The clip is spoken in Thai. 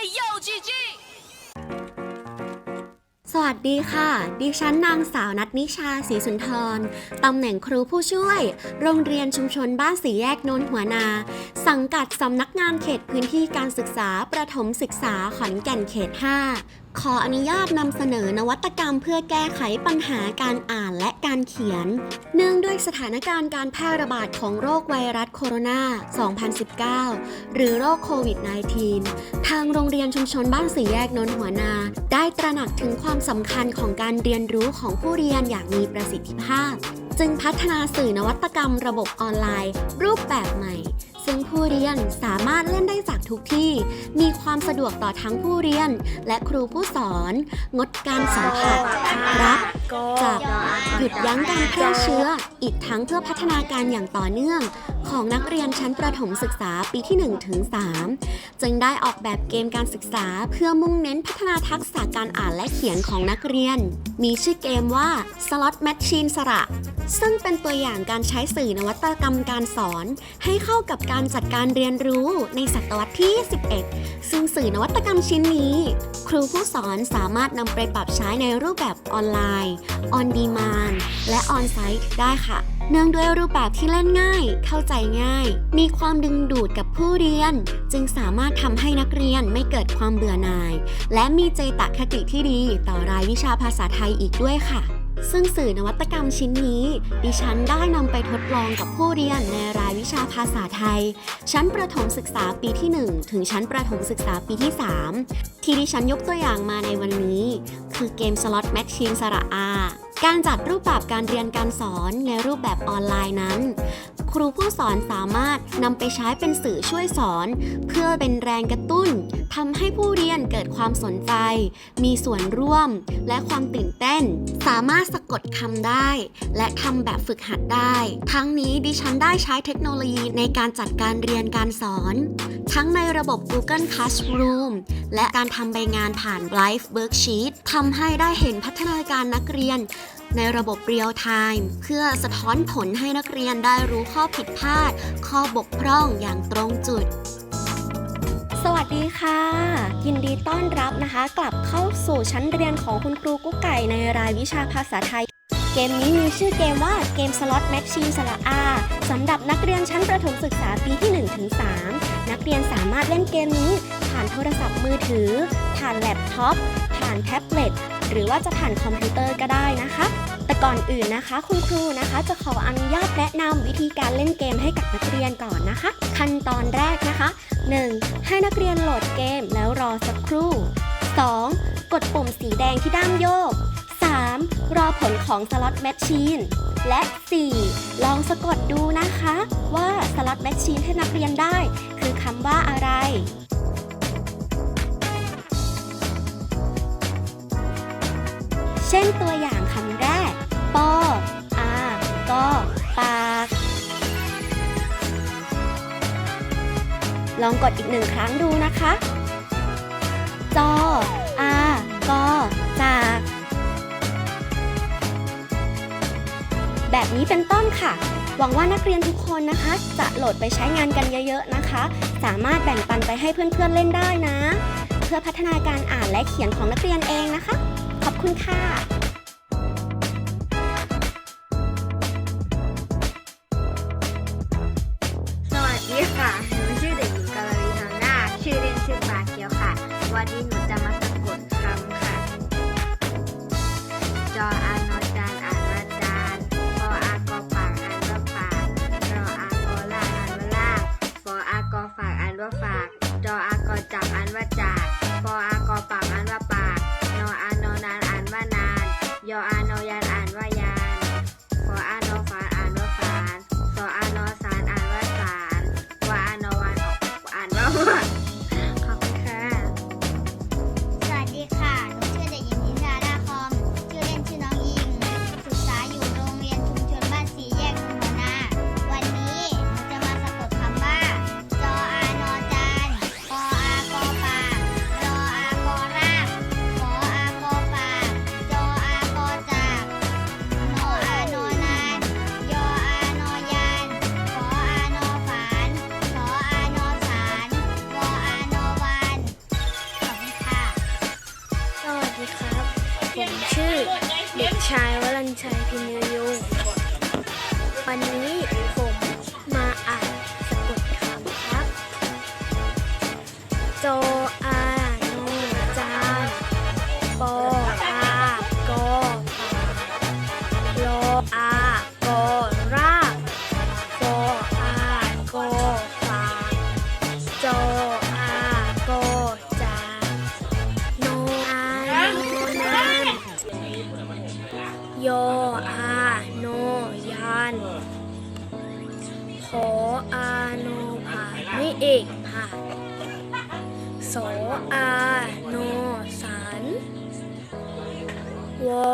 Ayo, GG! สวัสดีค่ะ ดิฉันนางสาวนัทนิชาศรีสุนทร ตำแหน่งครูผู้ช่วย โรงเรียนชุมชนบ้านสีแยกโนนหัวนา สังกัดสำนักงานเขตพื้นที่การศึกษาประถมศึกษาขอนแก่นเขต 5 ขออนุญาตนำเสนอนวัตกรรมเพื่อแก้ไขปัญหาการอ่านและการเขียน เนื่องด้วยสถานการณ์การแพร่ระบาดของโรคไวรัสโคโรนา 2019 หรือโรคโควิด -19 ทางโรงเรียนชุมชนบ้านสีแยกนนทหัวนา ได้ตระหนักถึงความสำคัญของการเรียนรู้ของผู้เรียนอย่างมีประสิทธิภาพ จึงพัฒนาสื่อนวัตกรรมระบบออนไลน์ รูปแบบใหม่ ซึ่งผู้เรียนสามารถเล่นได้จากทุกที่ มีความสะดวกต่อทั้งผู้เรียน และครูผู้สอน งดการสัมผัสรับจับหยุดยั้งการแพร่เชื้อ อีกทั้งเพื่อพัฒนาการอย่างต่อเนื่อง ของนักเรียนชั้นประถมศึกษาปีที่1ถึง3จึงได้ออกแบบเกมการศึกษา เพื่อมุ่งเน้นพัฒนาทักษะการอ่านและเขียนของนักเรียน มีชื่อเกมว่า Slot Machine สระ ซึ่งเป็นตัวอย่างการใช้สื่อนวัตกรรมการสอน ให้เข้ากับการการจัดการเรียนรู้ในศตวรรษที่ 11 ซึ่งสื่อนวัตกรรมชิ้นนี้ ครูผู้สอนสามารถนำไปปรับใช้ในรูปแบบออนไลน์ ออนดีมานและออนไซต์ได้ค่ะ เนื่องด้วยรูปแบบที่เล่นง่าย เข้าใจง่าย มีความดึงดูดกับผู้เรียน จึงสามารถทำให้นักเรียนไม่เกิดความเบื่อหน่าย และมีเจตคติที่ดีต่อรายวิชาภาษาไทยอีกด้วยค่ะซึ่งสื่อนวัตกรรมชิ้นนี้ ดิฉันได้นำไปทดลองกับผู้เรียนในรายวิชาภาษาไทย ชั้นประถมศึกษาปีที่ 1 ถึงชั้นประถมศึกษาปีที่ 3 ที่ดิฉันยกตัวอย่างมาในวันนี้ คือเกมสล็อตแมชชีนสระอา การจัดรูปแบบการเรียนการสอนในรูปแบบออนไลน์นั้นครูผู้สอนสามารถนำไปใช้เป็นสื่อช่วยสอน เพื่อเป็นแรงกระตุ้นทำให้ผู้เรียนเกิดความสนใจ มีส่วนร่วมและความตื่นเต้น สามารถสะกดคำได้ และทำแบบฝึกหัดได้ ทั้งนี้ดิฉันได้ใช้เทคโนโลยีในการจัดการเรียนการสอน ทั้งในระบบ Google Classroom และการทำใบงานผ่าน Live Worksheet ทำให้ได้เห็นพัฒนาการนักเรียน ในระบบเรียลไทม์เพื่อสะท้อนผลให้นักเรียนได้รู้ข้อผิดพลาด ข้อบกพร่องอย่างตรงจุด สวัสดีค่ะ ยินดีต้อนรับนะคะ กลับเข้าสู่ชั้นเรียนของคุณครูกุ๊กไก่ในรายวิชาภาษาไทย เกมนี้มีชื่อเกมว่าเกมสล็อตแมชชีนสระอาสำหรับนักเรียนชั้นประถมศึกษาปีที่1-3นักเรียนสามารถเล่นเกมนี้ ผ่านโทรศัพท์มือถือ ผ่านแล็ปท็อปผ่านแท็บเล็ต หรือว่าจะผ่านคอมพิวเตอร์ก็ได้นะคะ แต่ก่อนอื่นนะคะ คุณครูนะคะ จะขออนุญาตแนะนำวิธีการเล่นเกมให้กับนักเรียนก่อนนะคะ ขั้นตอนแรกนะคะ 1. ให้นักเรียนโหลดเกมแล้วรอสักครู่ 2. กดปุ่มสีแดงที่ด้ามโยก 3. รอผลของสล็อตแมชชีนและ 4. ลองสะกดดูนะคะ ว่าสล็อตแมชชีนที่นักเรียนได้ คือคำว่าอะไร เช่นตัวอย่างคำแรก ปอ อา กอ ปาก ลองกดอีกหนึ่งครั้งดูนะคะ จอ อา กอ จาก แบบนี้เป็นต้นค่ะ หวังว่านักเรียนทุกคนนะคะ จะโหลดไปใช้งานกันเยอะๆนะคะ สามารถแบ่งปันไปให้เพื่อนๆเล่นได้นะ เพื่อพัฒนาการอ่านและเขียนของนักเรียนเองนะคะ คุณค่ะสวัสดีค่ะหนูชื่อเด็กหญิงกาลาลีทางหน้า ชื่อเล่นชื่อปลาเกียวค่ะ วันนี้หนูจะมา ยออ ชายวรัญชัยพิม ยออาโนยานขออาโนผ่านไม่เอกผ่านโสอาโนสันวอ